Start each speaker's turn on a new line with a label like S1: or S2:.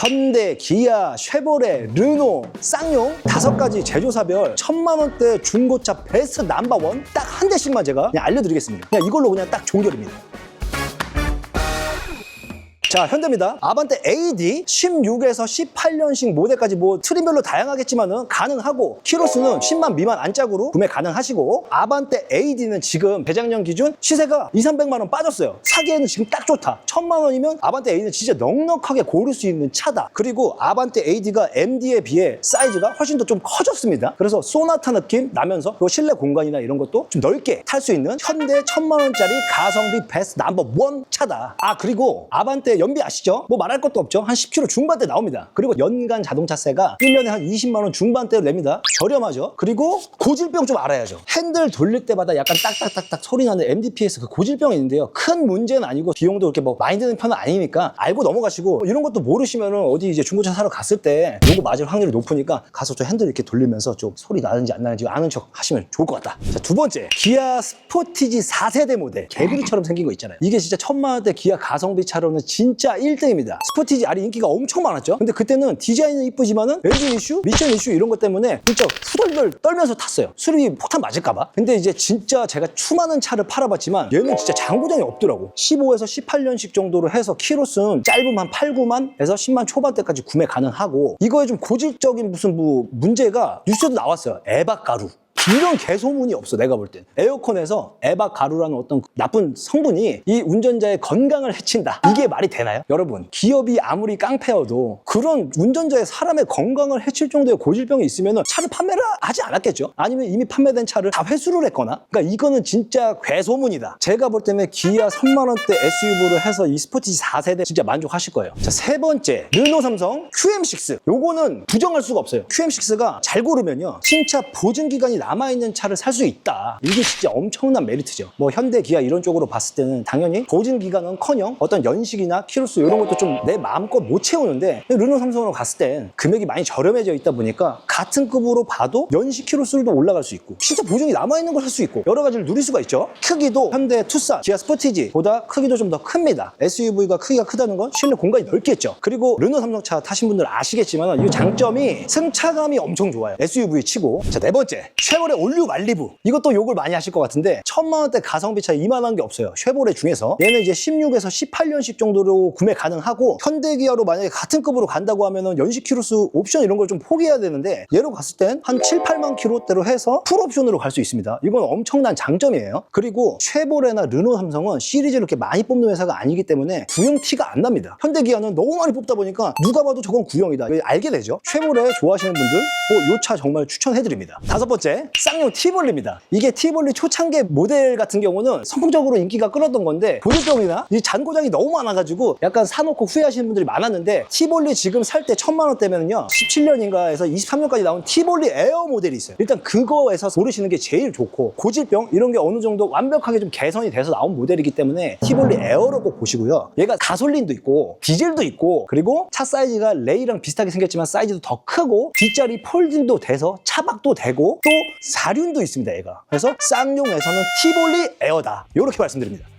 S1: 현대, 기아, 쉐보레, 르노, 쌍용 다섯 가지 제조사별 천만 원대 중고차 베스트 넘버원 딱 한 대씩만 제가 그냥 알려드리겠습니다. 그냥 이걸로 그냥 딱 종결입니다. 자, 현대입니다. 아반떼 AD 16에서 18년식 모델까지 뭐 트림별로 다양하겠지만은 가능하고 키로수는 10만 미만 안짝으로 구매 가능하시고 아반떼 AD는 지금 재작년 기준 시세가 2, 300만 원 빠졌어요. 사기에는 지금 딱 좋다. 1000만 원이면 아반떼 AD는 진짜 넉넉하게 고를 수 있는 차다. 그리고 아반떼 AD가 MD에 비해 사이즈가 훨씬 더 좀 커졌습니다. 그래서 소나타 느낌 나면서 그 실내 공간이나 이런 것도 좀 넓게 탈 수 있는 현대 1000만 원짜리 가성비 베스트 넘버 원 차다. 아 그리고 아반떼 연비 아시죠? 뭐 말할 것도 없죠. 한 10km 중반대 나옵니다. 그리고 연간 자동차세가 1년에 한 20만 원 중반대로 냅니다. 저렴하죠. 그리고 고질병 좀 알아야죠. 핸들 돌릴 때마다 약간 딱딱딱딱 소리 나는 MDPS 그 고질병이 있는데요. 큰 문제는 아니고 비용도 그렇게 뭐 많이 드는 편은 아니니까 알고 넘어가시고 이런 것도 모르시면은 어디 이제 중고차 사러 갔을 때 요거 맞을 확률이 높으니까 가서 좀 핸들 이렇게 돌리면서 좀 소리 나는지 안 나는지 아는 척 하시면 좋을 것 같다. 자, 두 번째. 기아 스포티지 4세대 모델. 개구리처럼 생긴 거 있잖아요. 이게 진짜 천만 원대 기아 가성비 차로는 진짜 1등입니다. 스포티지 알이 인기가 엄청 많았죠. 근데 그때는 디자인은 이쁘지만은 엔진 이슈, 미션 이슈 이런 것 때문에 진짜 후덜덜 떨면서 탔어요. 수리비 폭탄 맞을까봐. 근데 이제 진짜 제가 수많은 차를 팔아봤지만 얘는 진짜 장고장이 없더라고. 15에서 18년식 정도로 해서 키로수는 짧으면 한 8, 9만에서 10만 초반대까지 구매 가능하고 이거에 좀 고질적인 무슨 뭐 문제가 뉴스에도 나왔어요. 에바 가루. 이런 개소문이 없어 내가 볼 땐. 에어컨에서 에바 가루라는 어떤 나쁜 성분이 이 운전자의 건강을 해친다. 이게 말이 되나요? 여러분 기업이 아무리 깡패여도 그런 운전자의 사람의 건강을 해칠 정도의 고질병이 있으면 차를 판매를 하지 않았겠죠? 아니면 이미 판매된 차를 다 회수를 했거나? 그러니까 이거는 진짜 괴소문이다. 제가 볼 때는 기아 3만 원대 SUV로 해서 이 스포티지 4세대 진짜 만족하실 거예요. 자 세 번째. 르노 삼성 QM6 요거는 부정할 수가 없어요. QM6가 잘 고르면요. 신차 보증 기간이 남아있는 차를 살 수 있다. 이게 진짜 엄청난 메리트죠. 뭐 현대, 기아 이런 쪽으로 봤을 때는 당연히 보증 기간은커녕 어떤 연식이나 키로수 이런 것도 좀 내 마음껏 못 채우는데 르노 삼성으로 갔을 땐 금액이 많이 저렴해져 있다 보니까 같은 급으로 봐도 연식 키로수도 올라갈 수 있고 진짜 보증이 남아있는 걸살수 있고 여러 가지를 누릴 수가 있죠. 크기도 현대 투싼, 기아 스포티지보다 크기도 좀 더 큽니다. SUV가 크기가 크다는 건 실내 공간이 넓겠죠. 그리고 르노 삼성 차 타신 분들 아시겠지만 이 장점이 승차감이 엄청 좋아요. SUV 치고 자 네 번째 쉐보레 올류 말리부 이것도 욕을 많이 하실 것 같은데 천만 원대 가성비 차 이만한 게 없어요. 쉐보레 중에서. 얘는 이제 16에서 18년식 정도로 구매 가능하고 현대기아로 만약에 같은 급으로 간다고 하면은 연식 키로수 옵션 이런 걸 좀 포기해야 되는데 얘로 갔을 땐 한 7, 8만 킬로대로 해서 풀 옵션으로 갈 수 있습니다. 이건 엄청난 장점이에요. 그리고 쉐보레나 르노 삼성은 시리즈를 이렇게 많이 뽑는 회사가 아니기 때문에 구형 티가 안 납니다. 현대기아는 너무 많이 뽑다 보니까 누가 봐도 저건 구형이다. 알게 되죠? 쉐보레 좋아하시는 분들 뭐 요 차 정말 추천해드립니다. 다섯 번째 쌍용 티볼리입니다. 이게 티볼리 초창기 모델 같은 경우는 선풍적으로 인기가 끌었던 건데 보조병이나 이 잔고장이 너무 많아가지고 약간 사놓고 후회하시는 분들이 많았는데 티볼리 지금 살 때 천만 원대면요 17년인가에서 23년까지 나온 티볼리 에어 모델이 있어요. 일단 그거에서 고르시는 게 제일 좋고 고질병 이런 게 어느 정도 완벽하게 좀 개선이 돼서 나온 모델이기 때문에 티볼리 에어로 꼭 보시고요. 얘가 가솔린도 있고 디젤도 있고 그리고 차 사이즈가 레이랑 비슷하게 생겼지만 사이즈도 더 크고 뒷자리 폴딩도 돼서 차박도 되고 또 사륜도 있습니다, 얘가. 그래서 쌍용에서는 티볼리 에어다. 이렇게 말씀드립니다.